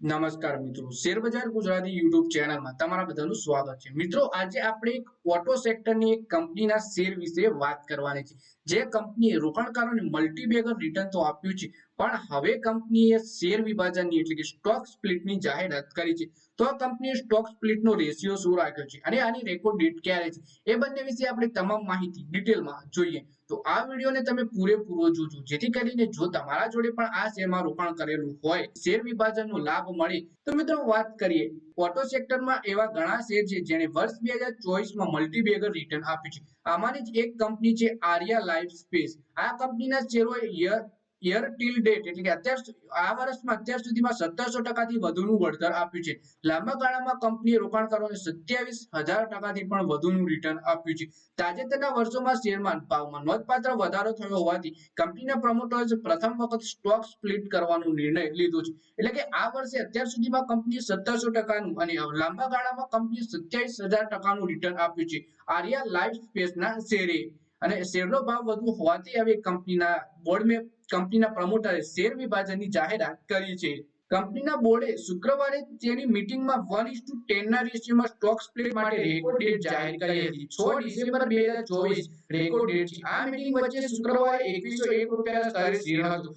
નમસ્કાર મિત્રો. શેરબજાર ગુજરાતી યુટ્યુબ ચેનલમાં તમારા બધાનું સ્વાગત છે. મિત્રો, આજે આપણે એક ઓટો સેક્ટરની એક કંપનીના શેર વિશે વાત કરવાની છે. જે કંપનીએ રોકાણકારોને મલ્ટીબેગર રિટર્ન તો આપ્યું છે પણ હવે કંપનીએ શેર વિભાજનની એટલે કે સ્ટોક સ્પ્લિટની જાહેરાત કરી છે. તો કંપનીએ સ્ટોક સ્પ્લિટનો રેશિયો શું રાખ્યો છે? અને આની રેકોર્ડ ડેટ ક્યારે છે? એ બંને વિશે આપણે તમામ માહિતી ડિટેલમાં જોઈએ. તો આ વિડીયોને તમે પૂરેપૂરો જોજો. જેથી કરીને જો તમારા જોડે પણ આ શેરમાં રોકાણ કરેલું હોય, શેર વિભાજનનો લાભ મળે, તો મિત્રો વાત કરીએ. ઓટો સેક્ટરમાં એવા ઘણા શેર છે જેણે વર્ષ બે હજાર ચોવીસમાં મલ્ટીબેગર રિટર્ન આપ્યું છે. આમાંની જ એક કંપની છે આર્યા લાઈફ સ્પેસ. આ કંપનીના શેરોએ યર યર ટીલ ડેટ એટલે કે અત્યાર આ વર્ષમાં અત્યાર સુધીમાં સત્તરસો ટકાથી વધુનું વળતર આપ્યું છે. લાંબા ગાળામાં કંપનીએ રોકાણકારોને સત્યાવીસ હજાર ટકાથી પણ વધુનું રિટર્ન આપ્યું છે. તાજેતરના વર્ષોમાં શેરમાં ભાવમાં નોંધપાત્ર વધારો થયો હોવાથી કંપનીના પ્રમોટર્સે પ્રથમ વખત સ્ટોક સ્પ્લિટ કરવાનો નિર્ણય લીધો છે. એટલે કે આ વર્ષે અત્યાર સુધીમાં કંપનીએ સત્તરસો ટકાનું અને લાંબા ગાળામાં કંપનીએ સત્યાવીસ હજાર ટકાનું રિટર્ન આપ્યું છે. આર્યા લાઈફ સ્પેસના શેરે. અને શેરનો ભાવ વધુ હોવાથી હવે કંપનીના બોર્ડ કંપનીના પ્રમોટરે શેર વિભાજનની જાહેરાત કરી છે. કંપનીના બોર્ડે શુક્રવારે તેની મીટિંગમાં વન ઇસ ટુ ટેન ના રેશિયોમાં સ્ટોક સ્પ્લિટ માટે રેકોર્ડ ડેટ જાહેર કરી હતી. છ ડિસેમ્બર બે હજાર ચોવીસ રેકોર્ડ ડેટ છે. આ મીટિંગ વચ્ચે શુક્રવારે એકવીસો એક રૂપિયાના સ્તરે શેર હતું.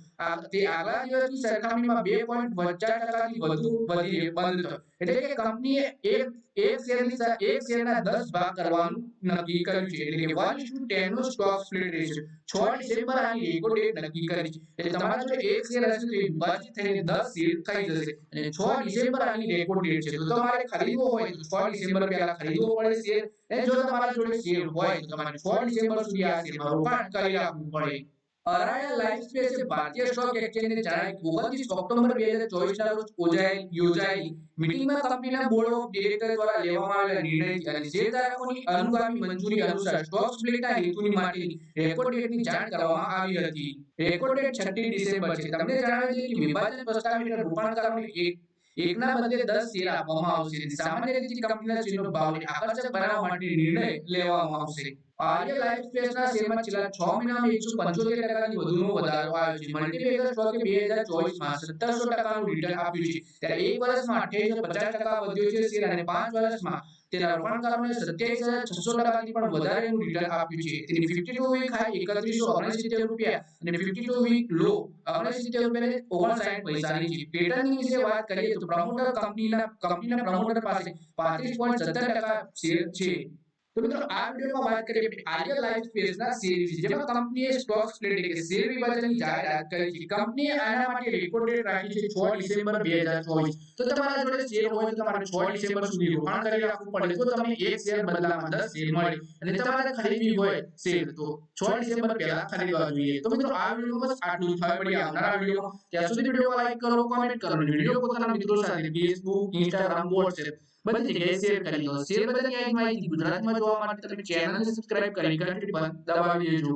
તે આગલા દિવસની સરખામણીમાં બે પોઈન્ટ પચાસ ટકાથી વધુ વધી બંધ થયો. એટલે કે કંપનીએ એક એક શેરની એક શેરના 10 ભાગ કરવાનું નક્કી કર્યું છે. એટલે કે વન ઇસ ટુ ટેન નો સ્ટોક સ્પ્લિટ રેશિયો. 6 ડિસેમ્બર આની રેકોર્ડ ડેટ નક્કી કરી છે. એટલે તમારો જો એક શેર હશે તો વિભાજિત થઈને 10 શેર થઈ જશે. અને 6 ડિસેમ્બર આની રેકોર્ડ ડેટ છે. તો તમારે ખરીદવો હોય તો 6 ડિસેમ્બર પહેલા ખરીદવો પડે શેર. અને જો તમારા જોડે શેર હોય તો તમારે 6 ડિસેમ્બર સુધી આ શેરમાં રોકાણ કરી રાખવું પડે. અરાયા લાઈફ સ્પેસે ભારતીય સ્ટોક એક્સચેન્જને જણાવ્યું ઓગણત્રીસ ઓક્ટોબર બે હજાર ચોવીસ ના રોજ યોજાયેલ યોજાયેલી મિટિંગમાં કંપનીના બોર્ડ ઓફ ડિરેક્ટર દ્વારા લેવામાં આવેલા નિર્ણયથી અને શેરધારકોની અનુગામી મંજૂરી અનુસાર સ્ટોક સ્પ્લિટના હેતુની માટે રેકોર્ડ ડેટની જાણ કરવામાં આવી હતી. રેકોર્ડ ડેટ છઠ્ઠી ડિસેમ્બર છે. તમને જણાવે છે કે વિભાજન પ્રસ્તાવિત રોકાણકારોને એક એકના બદલે 10 શેર આપવામાં આવશે સામાન્ય રીતે કંપનીના શેરનો ભાવને આકર્ષક બનાવવા માટે નિર્ણય લેવામાં આવશે. આર્ય લાઇફ સ્પેસના શેરમાં છેલ્લા 6 મહિનામાં એકસો પંચોતેર ટકાથી વધુનો વધારો આવ્યો છે. મલ્ટીબેગર સ્ટોકે બે હજાર ચોવીસમાં સત્તરસો ટકાનું રિટર્ન આપ્યું છે. ત્યારે એક વર્ષમાં અઠ્યાવીસો પચાસ ટકા વધ્યો છે. શેર અને પાંચ વર્ષમાં તેના રોકાણકારોને સત્યાવીસ હજાર છસો ટકાથી પણ વધારેનું રિટર્ન આપ્યું છે. તેની ફિફ્ટી ટુ વીક હાઈ એકત્રીસો ઓગણસિત્તેર રૂપિયા અને ફિફ્ટી ટુ વીક લો ઓગણસિત્તેર રૂપિયા ઓગણસાઠ પૈસાની છે. પેટર્નની વિશે વાત કરીએ તો પ્રમોટર કંપનીના કંપનીના પ્રમોટર પાસે પાંત્રીસ પોઈન્ટ સત્તર ટકા શેર છે. તો મિત્રો, આ વિડિયોમાં વાત કરીએ આર્ય લાઇફ સ્પેસના શેર જેમાં કંપનીએ સ્ટોક સ્પ્લિટ એટલે કે શેર વિભાજનની જાહેરાત કરી છે. કંપનીએ આના માટે રેકોર્ડ રાખી છે 6 ડિસેમ્બર 2024 તો તમારા જોડે શેર હોય તો તમારે 6 ડિસેમ્બર સુધી રોકાણ કરી રાખવું પડે. તો તમને એક શેર બદલામાં 10 શેર મળે. અને તમારે ખરીદવી હોય શેર તો 6 ડિસેમ્બર પહેલા ખરીદવા જોઈએ. તો મિત્રો, આ વીડિયો બસ આટલું જ હવે પડી આવનારા વિડિયો ત્યાં સુધી વીડિયો લાઈક કરો કોમેન્ટ કરો. અને વીડિયો પોતાના મિત્રો સાથે ફેસબુક ઇન્સ્ટાગ્રામ વોટ્સએપ બધી જગ્યાએ શેર કરી દો. શેર બદલની આવી માહિતી ગુજરાતમાં જોવા માટે તમે ચેનલને સબસ્ક્રાઇબ કરી ઘંટી દબાવી દેજો.